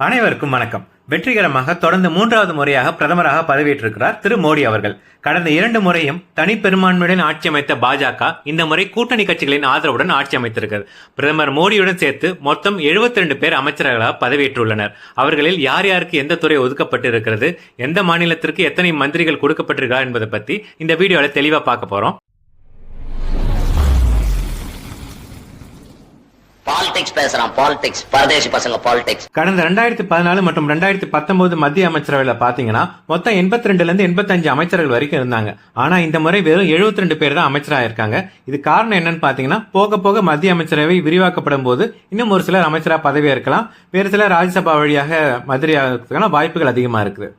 அனைவருக்கும் வணக்கம். வெற்றிகரமாக தொடர்ந்து மூன்றாவது முறையாக பிரதமராக பதவியேற்றிருக்கிறார் திரு மோடி அவர்கள். கடந்த இரண்டு முறையும் தனிப்பெரும்பான்மையுடன் ஆட்சி அமைத்த பாஜக இந்த முறை கூட்டணி கட்சிகளின் ஆதரவுடன் ஆட்சி அமைத்திருக்கிறது. பிரதமர் மோடியுடன் சேர்த்து மொத்தம் 72 பேர் அமைச்சர்களாக பதவியேற்றுள்ளனர். அவர்களில் யார் யாருக்கு எந்த துறை ஒதுக்கப்பட்டிருக்கிறது? எந்த மாநிலத்திற்கு எத்தனை மந்திரிகள் கொடுக்கப்பட்டிருக்கிறார் என்பதை பற்றி இந்த வீடியோவில் தெளிவாக பார்க்க போறோம். பாலிடிக்ஸ் பேசுறான் பாலிடிக்ஸ் பரதேசி பசங்க பாலிடிக்ஸ் கடந்த ரெண்டாயிரத்தி பதினாலு மற்றும் ரெண்டாயிரத்தி பத்தொன்பது மத்திய அமைச்சரவையில பாத்தீங்கன்னா மொத்தம் எண்பத்தி ரெண்டுல இருந்து எண்பத்தஞ்சு அமைச்சர்கள் வரைக்கும் இருந்தாங்க. ஆனா இந்த முறை வெறும் 72 ரெண்டு பேர் தான் அமைச்சராக இருக்காங்க இது காரணம் என்னன்னு பாத்தீங்கன்னா போக போக மத்திய அமைச்சரவை விரிவாக்கப்படும் போது இன்னும் ஒரு சிலர் அமைச்சரா பதவியா இருக்கலாம் வேறு சிலர் ராஜ்யசபா வழியாக மந்திரி வாய்ப்புகள் அதிகமா இருக்குது.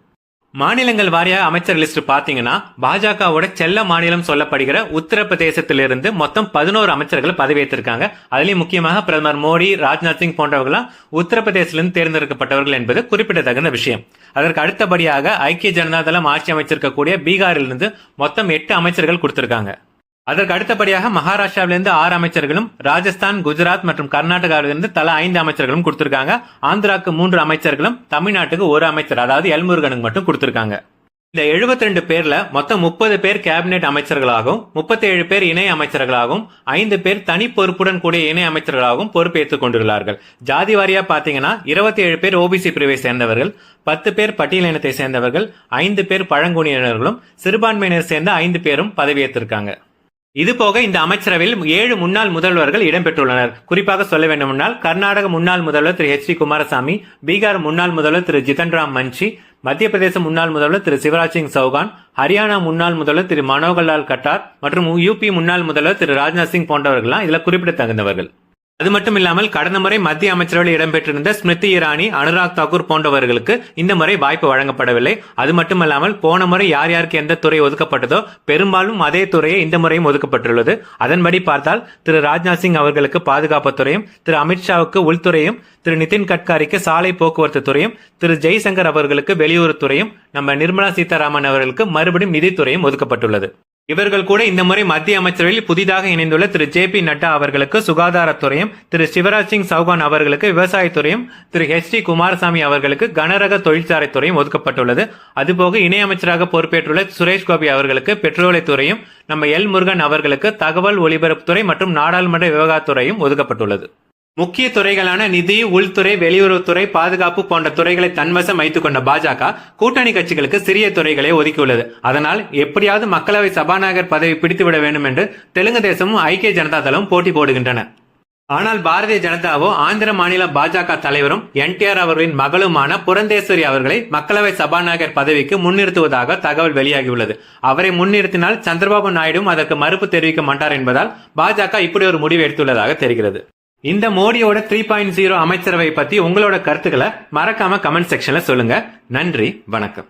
மாநிலங்கள் வாரியா அமைச்சர் லிஸ்ட் பாத்தீங்கன்னா பாஜகவோட செல்ல மாநிலம் சொல்லப்படுகிற உத்தரப்பிரதேசத்திலிருந்து மொத்தம் பதினோரு அமைச்சர்கள் பதவியேற்றிருக்காங்க. அதுலயும் முக்கியமாக பிரதமர் மோடி ராஜ்நாத் சிங் போன்றவர்களாம் உத்தரப்பிரதேசிலிருந்து தேர்ந்தெடுக்கப்பட்டவர்கள் என்பது குறிப்பிடத்தகுந்த விஷயம். அதற்கு அடுத்தபடியாக ஐக்கிய ஜனதா தளம் ஆட்சி அமைச்சிருக்கக்கூடிய பீகாரிலிருந்து மொத்தம் எட்டு அமைச்சர்கள் கொடுத்திருக்காங்க. அதற்கு அடுத்தபடியாக மகாராஷ்டிராவிலிருந்து ஆறு அமைச்சர்களும் ராஜஸ்தான் குஜராத் மற்றும் கர்நாடகாவிலிருந்து தலா ஐந்து அமைச்சர்களும் கொடுத்திருக்காங்க. ஆந்திராக்கு மூன்று அமைச்சர்களும் தமிழ்நாட்டுக்கு ஒரு அமைச்சர் அதாவது எல்முருகனுக்கு மட்டும் கொடுத்திருக்காங்க. இந்த 72 பேர்ல மொத்தம் முப்பது பேர் கேபினெட் அமைச்சர்களாகவும் 37 பேர் இணை அமைச்சர்களாகவும் ஐந்து பேர் தனி பொறுப்புடன் கூடிய இணை அமைச்சர்களாகவும் பொறுப்பேற்றுக் கொண்டுள்ளார்கள். ஜாதி வாரியா பாத்தீங்கன்னா 27 பேர் ஓபிசி பிரிவை சேர்ந்தவர்கள் பத்து பேர் பட்டியலினத்தை சேர்ந்தவர்கள் ஐந்து பேர் பழங்குடியினர்களும் சிறுபான்மையினர் சேர்ந்த ஐந்து பேரும் பதவியேற்றிருக்காங்க. இதுபோக இந்த அமைச்சரவையில் ஏழு முன்னாள் முதல்வர்கள் இடம்பெற்றுள்ளனர். குறிப்பாக சொல்ல வேண்டுமென்றால் கர்நாடக முன்னாள் முதல்வர் திரு ஹெச் டி குமாரசாமி பீகார் முன்னாள் முதல்வர் திரு ஜிதன் ராம் மன்சி மத்திய பிரதேச முன்னாள் முதல்வர் திரு சிவராஜ் சிங் சௌகான் ஹரியானா முன்னாள் முதல்வர் திரு மனோகர்லால் கட்டார் மற்றும் யூபி முன்னாள் முதல்வர் திரு ராஜ்நாத் சிங் போன்றவர்கள்லாம் இதில் குறிப்பிடத்தகுந்தவர்கள் அது மட்டும் இல்லாமல் கடந்த முறை மத்திய அமைச்சரவையில் இடம்பெற்றிருந்த ஸ்மிருதி இரானி அனுராக் தாக்கூர் போன்றவர்களுக்கு இந்த முறை வாய்ப்பு வழங்கப்படவில்லை. அது மட்டுமல்லாமல் போன முறை யார் யாருக்கு எந்த துறை ஒதுக்கப்பட்டதோ பெரும்பாலும் அதே துறையை இந்த முறையும் ஒதுக்கப்பட்டுள்ளது. அதன்படி பார்த்தால் திரு ராஜ்நாத் சிங் அவர்களுக்கு பாதுகாப்புத்துறையும் திரு அமித்ஷாவுக்கு உள்துறையும் திரு நிதின் கட்காரிக்கு சாலை போக்குவரத்து துறையும் திரு ஜெய்சங்கர் அவர்களுக்கு வெளியுறவுத்துறையும் நம்ம நிர்மலா சீதாராமன் அவர்களுக்கு மறுபடியும் நிதித்துறையும் ஒதுக்கப்பட்டுள்ளது. இவர்கள் கூட இந்த முறை மத்திய அமைச்சரவையில் புதிதாக இணைந்துள்ள திரு ஜே பி நட்டா அவர்களுக்கு சுகாதாரத்துறையும் திரு சிவராஜ் சிங் சௌகான் அவர்களுக்கு விவசாயத்துறையும் திரு ஹெச் டி குமாரசாமி அவர்களுக்கு கனரக தொழிற்சாலைத்துறையும் ஒதுக்கப்பட்டுள்ளது. அதுபோக இணையமைச்சராக பொறுப்பேற்றுள்ள சுரேஷ் கோபி அவர்களுக்கு பெட்ரோலியத்துறையும் நம்ம எல் முருகன் அவர்களுக்கு தகவல் ஒலிபரப்புத்துறை மற்றும் நாடாளுமன்ற விவகாரத்துறையும் ஒதுக்கப்பட்டுள்ளது. முக்கிய துறைகளான நிதி உள்துறை வெளியுறவுத்துறை பாதுகாப்பு போன்ற துறைகளை தன்வசம் வைத்துக் கொண்ட பாஜக கூட்டணி கட்சிகளுக்கு சிறிய துறைகளை ஒதுக்கியுள்ளது. அதனால் எப்படியாவது மக்களவை சபாநாயகர் பதவி பிடித்துவிட வேண்டும் என்று தெலுங்கு தேசமும் ஐக்கிய ஜனதா தளம் போட்டி போடுகின்றன. ஆனால் பாரதிய ஜனதாவோ ஆந்திர மாநில பாஜக தலைவரும் என்டிஆர் அவர்களின் மகளுமான புரந்தேஸ்வரி அவர்களை மக்களவை சபாநாயகர் பதவிக்கு முன்னிறுத்துவதாக தகவல் வெளியாகியுள்ளது. அவரை முன்னிறுத்தினால் சந்திரபாபு நாயுடும் அதற்கு மறுப்பு தெரிவிக்க மாட்டார் என்பதால் பாஜக இப்படி ஒரு முடிவு எடுத்துள்ளதாக தெரிகிறது. இந்த மோடியோட த்ரீ பாயிண்ட் ஜீரோ அமைச்சரவை பத்தி உங்களோட கருத்துக்களை மறக்காம கமெண்ட் செக்ஷன்ல சொல்லுங்க. நன்றி வணக்கம்.